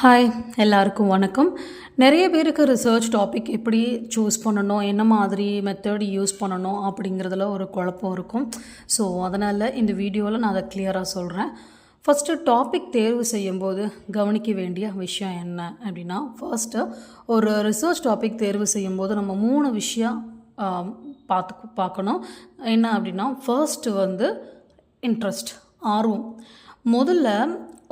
Hi எல்லாருக்கும் வணக்கம். நிறைய பேருக்கு ரிசர்ச் டாபிக் எப்படி சூஸ் பண்ணணும் என்ன மாதிரி மெத்தட் யூஸ் பண்ணணும் அப்படிங்கிறதுல ஒரு குழப்பம் இருக்கும். ஸோ அதனால் இந்த வீடியோவில் நான் அதை கிளியராக சொல்கிறேன் ஃபஸ்ட்டு டாபிக் தேர்வு செய்யும்போது கவனிக்க வேண்டிய விஷயம் என்ன அப்படின்னா ஃபர்ஸ்ட்டு ஒரு ரிசர்ச் டாபிக் தேர்வு செய்யும்போது நம்ம மூணு விஷயம் பார்த்து பார்க்கணும். என்ன அப்படின்னா ஃபர்ஸ்ட்டு வந்து இன்ட்ரெஸ்ட் ஆர்வம். முதல்ல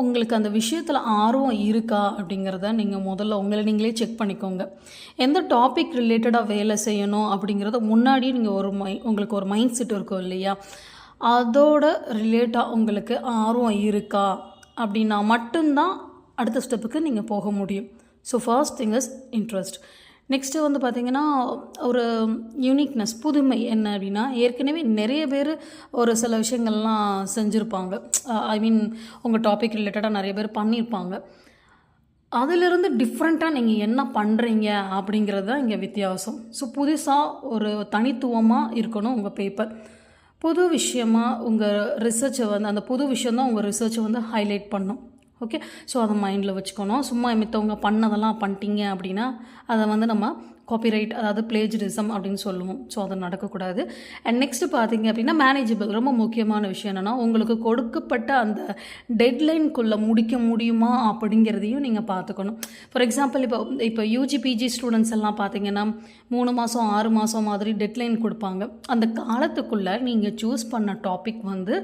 உங்களுக்கு அந்த விஷயத்தில் ஆர்வம் இருக்கா அப்படிங்கிறத நீங்கள் முதல்ல உங்களை நீங்களே செக் பண்ணிக்கோங்க. எந்த டாபிக் ரிலேட்டடாக வேலை செய்யணும் அப்படிங்கிறத முன்னாடியே நீங்கள் ஒரு மை உங்களுக்கு ஒரு மைண்ட் செட் இருக்கும் இல்லையா? அதோட ரிலேட்டாக உங்களுக்கு ஆர்வம் இருக்கா? அப்படின்னா மட்டும்தான் அடுத்த ஸ்டெப்புக்கு நீங்கள் போக முடியும். So first thing is interest next வந்து பார்த்திங்கன்னா ஒரு யூனிக்னஸ் புதுமை என்ன அப்படின்னா ஏற்கனவே நிறைய பேர் ஒரு சில விஷயங்கள்லாம் செஞ்சுருப்பாங்க. ஐ மீன் உங்கள் டாபிக் ரிலேட்டடாக நிறைய பேர் பண்ணியிருப்பாங்க அதிலிருந்து டிஃப்ரெண்ட்டாக நீங்கள் என்ன பண்ணுறீங்க அப்படிங்கிறது தான் இங்கே வித்தியாசம். ஸோ புதுசாக ஒரு தனித்துவமாக இருக்கணும் உங்கள் பேப்பர் புது விஷயமா உங்கள் ரிசர்ச்சை வந்து அந்த புது விஷயம் தான் உங்கள் ரிசர்ச்சை வந்து ஹைலைட் பண்ணும். ஓகே ஸோ அதை மைண்டில் வச்சுக்கணும். சும்மா மித்தவங்க பண்ணதெல்லாம் பண்ணிட்டீங்க அப்படின்னா அதை வந்து நம்ம காப்பிரைட் அதாவது பிளேஜரிசம் அப்படின்னு சொல்லுவோம். ஸோ அது நடக்கக்கூடாது. அண்ட் நெக்ஸ்ட்டு பார்த்தீங்க அப்படின்னா மேனேஜபிள் ரொம்ப முக்கியமான விஷயம் என்னென்னா உங்களுக்கு கொடுக்கப்பட்ட அந்த டெட்லைன்குள்ளே முடிக்க முடியுமா அப்படிங்கிறதையும் நீங்கள் பார்த்துக்கணும் ஃபார் எக்ஸாம்பிள் இப்போ இப்போ யூஜி பிஜி ஸ்டூடெண்ட்ஸ் எல்லாம் பார்த்தீங்கன்னா மூணு மாதம் ஆறு மாதம் மாதிரி டெட்லைன் கொடுப்பாங்க. அந்த காலத்துக்குள்ளே நீங்கள் சூஸ் பண்ண டாபிக் வந்து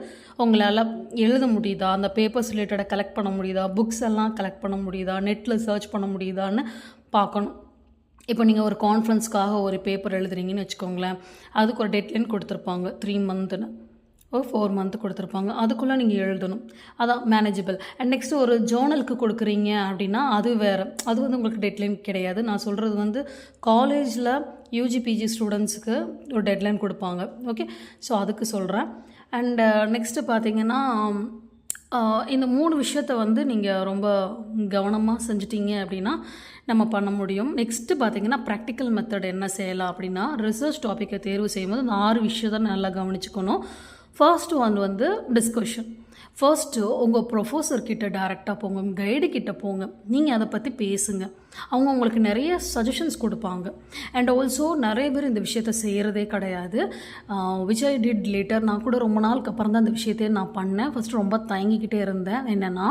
உங்களால் எழுத முடியுதா? அந்த பேப்பர்ஸ் ரிலேட்டடாக கலெக்ட் பண்ண முடியுதா? புக்ஸ் எல்லாம் கலெக்ட் பண்ண முடியுதா? நெட்டில் சர்ச் பண்ண முடியுதான்னு பார்க்கணும் இப்போ நீங்கள் ஒரு கான்ஃபரன்ஸ்க்காக ஒரு பேப்பர் எழுதுறீங்கன்னு வச்சுக்கோங்களேன் அதுக்கு ஒரு டெட்லைன் கொடுத்துருப்பாங்க. த்ரீ மந்த்துன்னு ஒரு ஃபோர் மந்த் கொடுத்துருப்பாங்க. அதுக்குள்ளே நீங்கள் எழுதணும். அதான் மேனேஜபிள் அண்ட் நெக்ஸ்ட்டு ஒரு ஜேர்னலுக்கு கொடுக்குறீங்க அப்படின்னா அது வேறு. அது வந்து உங்களுக்கு டெட்லைன் கிடையாது. நான் சொல்கிறது வந்து காலேஜில் யூஜி பிஜி ஸ்டூடெண்ட்ஸுக்கு ஒரு டெட்லைன் கொடுப்பாங்க. ஓகே ஸோ அதுக்கு சொல்கிறேன் அண்ட் நெக்ஸ்ட்டு uh, பார்த்தீங்கன்னா இந்த மூணு விஷயத்த வந்து நீங்கள் ரொம்ப கவனமாக செஞ்சிட்டீங்க அப்படின்னா நம்ம பண்ண முடியும். நெக்ஸ்ட்டு பார்த்தீங்கன்னா ப்ராக்டிக்கல் மெத்தட் என்ன செய்யலாம் அப்படின்னா ரிசர்ச் டாப்பிக்கை தேர்வு செய்யும்போது இந்த ஆறு விஷயத்தை நல்லா கவனிச்சுக்கணும். ஃபர்ஸ்ட் ஒன் வந்து டிஸ்கஷன் ஃபர்ஸ்ட்டு உங்கள் ப்ரொஃபஸர் கிட்ட டேரெக்டாக போங்க கைடு கிட்ட போங்க. நீங்கள் அதை பற்றி பேசுங்க. அவங்க உங்களுக்கு நிறைய சஜஷன்ஸ் கொடுப்பாங்க. அண்ட் ஆல்சோ நிறைய பேர் இந்த விஷயத்த செய்கிறதே கிடையாது. விஜய் டிட் லேட்டர் நான் கூட ரொம்ப நாளுக்கு அப்புறம் தான் இந்த விஷயத்தையே நான் பண்ணேன். ஃபஸ்ட்டு ரொம்ப தயங்கிக்கிட்டே இருந்தேன். என்னென்னா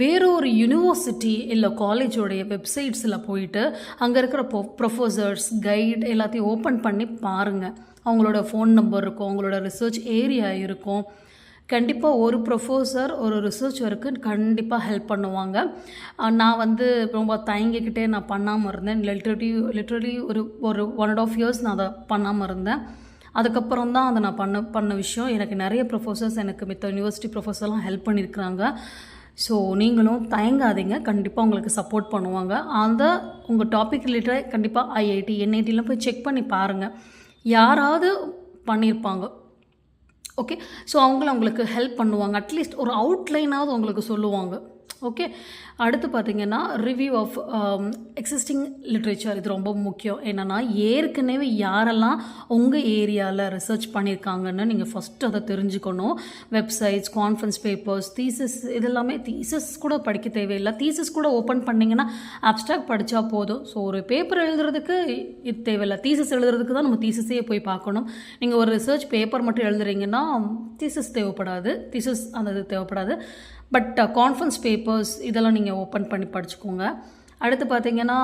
வேறொரு யூனிவர்சிட்டி இல்லை காலேஜோடைய வெப்சைட்ஸில் போயிட்டு அங்கே இருக்கிற ப்ரொ ப்ரொஃபஸர்ஸ் கைட் எல்லாத்தையும் ஓப்பன் பண்ணி பாருங்கள் அவங்களோட ஃபோன் நம்பர் இருக்கும் அவங்களோட ரிசர்ச் ஏரியா இருக்கும். கண்டிப்பாக ஒரு ப்ரொஃபஸர் ஒரு ரிசர்ச் ஒர்க்கு கண்டிப்பாக ஹெல்ப் பண்ணுவாங்க நான் வந்து ரொம்ப தயங்கிக்கிட்டே நான் பண்ணாமல் இருந்தேன். லிட்ரலி லிட்ரலி ஒரு ஒரு ஒன் அண்ட் ஆஃப் இயர்ஸ் நான் அதை பண்ணாமல் இருந்தேன். அதுக்கப்புறம் தான் அதை நான் பண்ண பண்ண விஷயம். எனக்கு நிறைய ப்ரொஃபஸர்ஸ் எனக்கு மித்த யூனிவர்சிட்டி ப்ரொஃபஸர்லாம் ஹெல்ப் பண்ணியிருக்கிறாங்க. ஸோ நீங்களும் தயங்காதீங்க. கண்டிப்பாக உங்களுக்கு சப்போர்ட் பண்ணுவாங்க. அந்த உங்கள் டாபிக் ரிலேட்டடாக கண்டிப்பாக ஐஐடி என்ஐடிலாம் போய் செக் பண்ணி பாருங்கள் யாராவது பண்ணியிருப்பாங்க. ஓகே ஸோ அவங்கள அவங்களுக்கு ஹெல்ப் பண்ணுவாங்க. அட்லீஸ்ட் ஒரு அவுட்லைனாவது உங்களுக்கு சொல்லுவாங்க. ஓகே அடுத்து பார்த்தீங்கன்னா ரிவ்யூ ஆஃப் எக்ஸிஸ்டிங் லிட்ரேச்சர் இது ரொம்ப முக்கியம். என்னென்னா ஏற்கனவே யாரெல்லாம் உங்கள் ஏரியாவில் ரிசர்ச் பண்ணியிருக்காங்கன்னு நீங்கள் ஃபஸ்ட்டு அதை தெரிஞ்சுக்கணும். வெப்சைட்ஸ் கான்ஃபரன்ஸ் பேப்பர்ஸ் தீசஸ் இதெல்லாமே தீசஸ் கூட படிக்க தேவையில்லை. தீசஸ் கூட ஓப்பன் பண்ணிங்கன்னா அப்டாக்ட் படித்தா போதும். ஸோ ஒரு பேப்பர் எழுதுறதுக்கு இது தேவையில்லை. தீசஸ் எழுதுறதுக்கு தான் நம்ம தீசஸே போய் பார்க்கணும். நீங்கள் ஒரு ரிசர்ச் பேப்பர் மட்டும் எழுதுறீங்கன்னா தீசஸ் தேவைப்படாது. தீசஸ் அந்த இது தேவைப்படாது. பட் கான்ஃபரன்ஸ் பேப்பர்ஸ் இதெல்லாம் நீங்கள் ஓப்பன் பண்ணி படிச்சுக்கோங்க. அடுத்து பார்த்தீங்கன்னா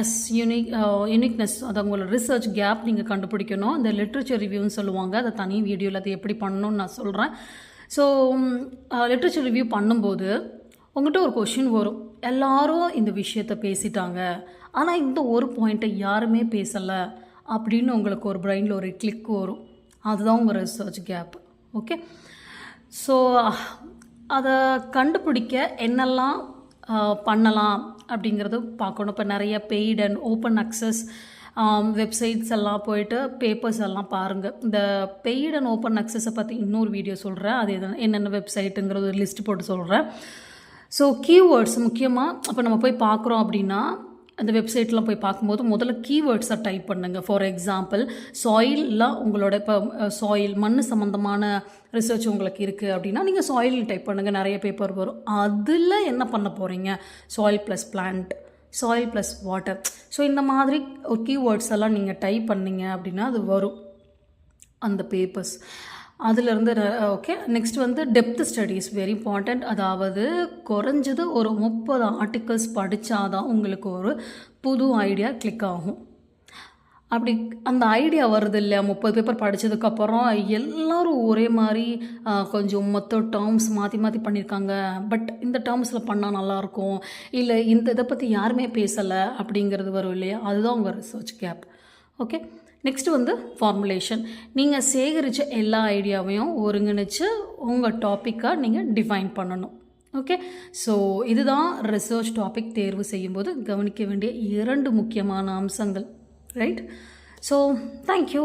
எஸ் யூனிக் யூனிக்னஸ் அது உங்களோட ரிசர்ச் கேப் நீங்கள் கண்டுபிடிக்கணும். இந்த லிட்ரேச்சர் ரிவ்யூன்னு சொல்லுவாங்க. அதை தனி வீடியோவில் அது எப்படி பண்ணணும்னு நான் சொல்கிறேன் ஸோ லிட்ரேச்சர் ரிவ்யூ பண்ணும்போது உங்கள்கிட்ட ஒரு கொஷின் வரும். எல்லாரும் இந்த விஷயத்த பேசிட்டாங்க. ஆனால் இந்த ஒரு பாயிண்ட்டை யாருமே பேசலை அப்படின்னு உங்களுக்கு ஒரு பிரெயினில் ஒரு கிளிக் வரும். அதுதான் உங்கள் ரிசர்ச் கேப் ஓகே ஸோ அதை கண்டுபிடிக்க என்னெல்லாம் பண்ணலாம் அப்படிங்கிறது பார்க்கணும். இப்போ நிறைய paid and open access websites எல்லாம் போயிட்டு பேப்பர்ஸ் எல்லாம் பாருங்கள் இந்த பெய்ட் அண்ட் ஓப்பன் அக்சஸை பற்றி இன்னொரு வீடியோ சொல்கிறேன் அது எது- என்னென்ன வெப்சைட்டுங்கிறது ஒரு லிஸ்ட் போட்டு சொல்கிறேன் ஸோ கீவேர்ட்ஸ் முக்கியமாக அப்போ நம்ம போய் பார்க்குறோம் அப்படின்னா அந்த வெப்சைட்லாம் போய் பார்க்கும்போது முதல்ல கீவேர்ட்ஸை டைப் பண்ணுங்கள் ஃபார் எக்ஸாம்பிள் சாயிலில் உங்களோட இப்போ சாயில் மண் சம்மந்தமான ரிசர்ச் உங்களுக்கு இருக்குது அப்படின்னா நீங்கள் சாயில் டைப் பண்ணுங்கள் நிறைய பேப்பர் வரும். அதில் என்ன பண்ண போகிறீங்க soil plus plant soil plus water so இந்த மாதிரி ஒரு கீவேர்ட்ஸ் எல்லாம் நீங்கள் டைப் பண்ணீங்க அப்படின்னா அது வரும். அந்த பேப்பர்ஸ் அதிலிருந்து ஓகே நெக்ஸ்ட் வந்து டெப்த் ஸ்டடீஸ் வெரி இம்பார்ட்டண்ட் அதாவது குறைஞ்சது ஒரு முப்பது ஆர்டிகல்ஸ் படித்தாதான் உங்களுக்கு ஒரு புது ஐடியா கிளிக் ஆகும். அப்படி அந்த ஐடியா வருது இல்லையா? முப்பது பேப்பர் படித்ததுக்கப்புறம் எல்லோரும் ஒரே மாதிரி கொஞ்சம் மொத்த டேர்ம்ஸ் மாற்றி மாற்றி பண்ணியிருக்காங்க பட் இந்த டேர்ம்ஸில் பண்ணால் நல்லாயிருக்கும். இல்லை இந்த இதை பற்றி யாருமே பேசலை அப்படிங்கிறது வரும் இல்லையா? அதுதான் உங்கள் ரிசர்ச் கேப் ஓகே நெக்ஸ்ட்டு வந்து ஃபார்முலேஷன் நீங்கள் சேகரித்த எல்லா ஐடியாவையும் ஒருங்கிணைச்சு உங்கள் டாப்பிக்காக நீங்கள் டிஃபைன் பண்ணணும். ஓகே ஸோ இதுதான் ரிசர்ச் டாபிக் தேர்வு செய்யும்போது கவனிக்க வேண்டிய இரண்டு முக்கியமான அம்சங்கள். Right so thank you